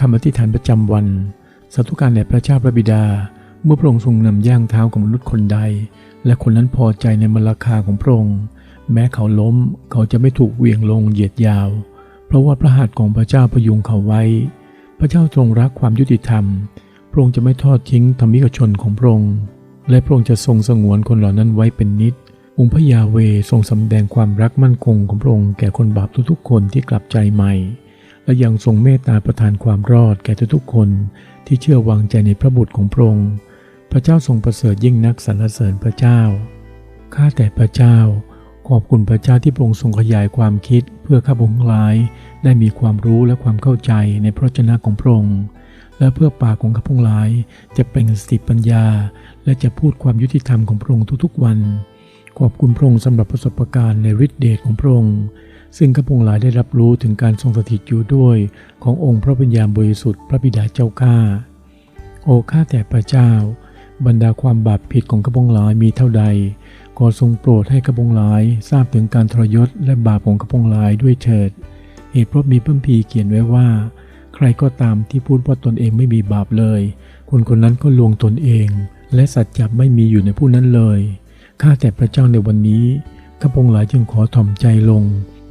คำอธิษฐานประจำวันสาธุการแด่พระเจ้าพระบิดา เมื่อพระองค์ทรงนำย่างเท้าของมนุษย์คนใด และคนนั้นพอใจในมรรคาของพระองค์ แม้เขาล้มเขาจะไม่ถูกเวียงลงเหยียดยาว เพราะว่าพระหัตถ์ของพระเจ้าพยุงเขาไว้ พระเจ้าทรงรักความยุติธรรม พระองค์จะไม่ทอดทิ้งธรรมิกชนของพระองค์ และพระองค์จะทรงสงวนคนเหล่านั้นไว้เป็นนิจองค์พระยาเวทรงสำแดงความรักมั่นคงของพระองค์แก่คนบาปทุกๆคนที่กลับใจใหม่ และยังทรงเมตตาประทานความรอดแก่ทุกๆคนที่เชื่อวางใจในพระบุตรของพระองค์ พระเจ้าทรงประเสริฐยิ่งนักสรรเสริญพระเจ้า ข้าแต่พระเจ้า ขอบคุณพระเจ้าที่พระองค์ทรงขยายความคิดเพื่อข้าพงหลายได้มีความรู้และความเข้าใจในพระวจนะของพระองค์ และเพื่อปากของข้าพงหลายจะเป็นสติปัญญา และจะพูดความยุติธรรมของพระองค์ทุกๆวัน ขอบคุณพระองค์สำหรับประสบการณ์ในฤทธิเดชของพระองค์ ซึ่งข้าพงหลายได้รับรู้ถึงการทรงสถิตอยู่ด้วย ขององค์พระวิญญาบริสุทธิ์พระบิดาเจ้าข้าโอข้าแต่พระเจ้า บรรดาความบาปผิดของข้าพงหลายมีเท่าใดขอทรงโปรดให้ข้าพงหลาย ทราบถึงการทรยศและบาปของข้าพงหลายด้วยเถิดเหตุเพราะมีพระคัมภีเขียนไว้ว่า ใครก็ตามที่พูดว่าตนเองไม่มีบาปเลย คนคนนั้นก็ลวงตนเอง และสัจจะไม่มีอยู่ในผู้นั้นเลย ข้าแต่พระเจ้าในวันนี้ข้าพงหลายจึงขอถ่อมใจลง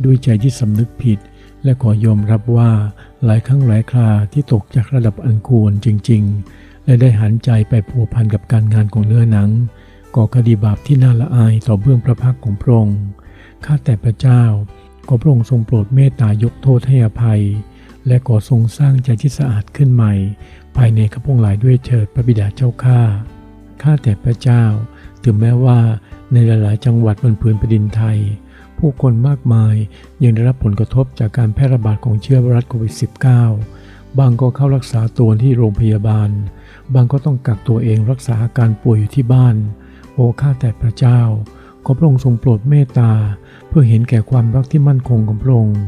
ด้วยใจที่สำนึกผิด และขอยอมรับว่าหลายครั้งหลายคราที่ตกจากระดับอันควรจริง ๆ และได้หันใจไปผัวพันกับการงานของเนื้อหนังก่อคดีบาปที่น่าละอายต่อเบื้องพระพักของพระองค์ข้าแต่พระเจ้าขอพระองค์ทรงโปรดเมตตายกโทษให้อภัย และขอทรงสร้างใจที่สะอาดขึ้นใหม่ ภายในข้าพงหลายด้วยเถิดพระบิดาเจ้าข้าข้าแต่พระเจ้า ถึงแม้ว่าในหลาย ๆ จังหวัดบนพื้นแผ่นดินไทย ผู้คนมากมายยังได้รับผลกระทบจากการแพร่ระบาดของเชื้อไวรัสโควิด -19 บางก็เข้ารักษาตัวที่โรงพยาบาล บางก็ต้องกักตัวเองรักษาอาการป่วยอยู่ที่บ้าน โอ้ข้าแต่พระเจ้า ขอพระองค์ทรงโปรดเมตตา เพื่อเห็นแก่ความรักที่มั่นคงของพระองค์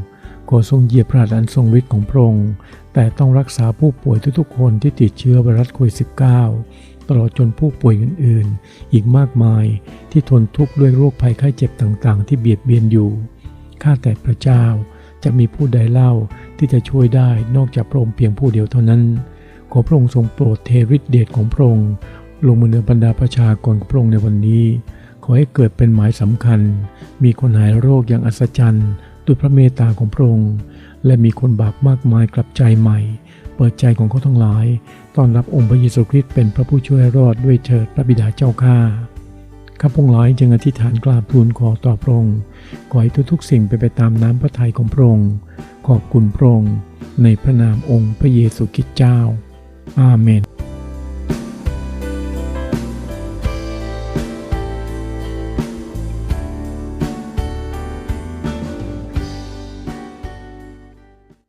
ขอทรงเหยียบพระหัตถ์อันทรงฤทธิ์ของพระองค์แต่ต้องรักษาผู้ป่วยทุกๆคนที่ติดเชื้อไวรัสโควิด -19 ตลอดจนผู้ป่วยอื่นๆ อีกมากมายที่ทนทุกข์ด้วยโรคภัยไข้เจ็บต่างๆ ที่เบียดเบียนอยู่ ข้าแต่พระเจ้าจะมีผู้ใดเล่าที่จะช่วยได้นอกจากพระองค์เพียงผู้เดียวเท่านั้น ขอพระองค์ทรงโปรดเทฤทธิเดชของพระองค์ลงมาเหนือบรรดาประชากรของพระองค์ในวันนี้ ขอให้เกิดเป็นหมายสำคัญ มีคนหายโรคอย่างอัศจรรย์ด้วยพระเมตตาของพระองค์ และมีคนบาปมากมายกลับใจใหม่ เปิดใจของเขาทั้งหลายต้อนรับองค์พระเยซูคริสต์เป็นพระผู้ช่วยรอดด้วยเถิดพระบิดาเจ้าข้าข้าพงหลายจึงอธิษฐานกราบทูลขอต่อพระองค์ขอให้ทุกๆสิ่งเป็นไปตามน้ำพระทัยของพระองค์ขอบคุณพระองค์ในพระนามองค์พระเยซูคริสต์เจ้า อาเมน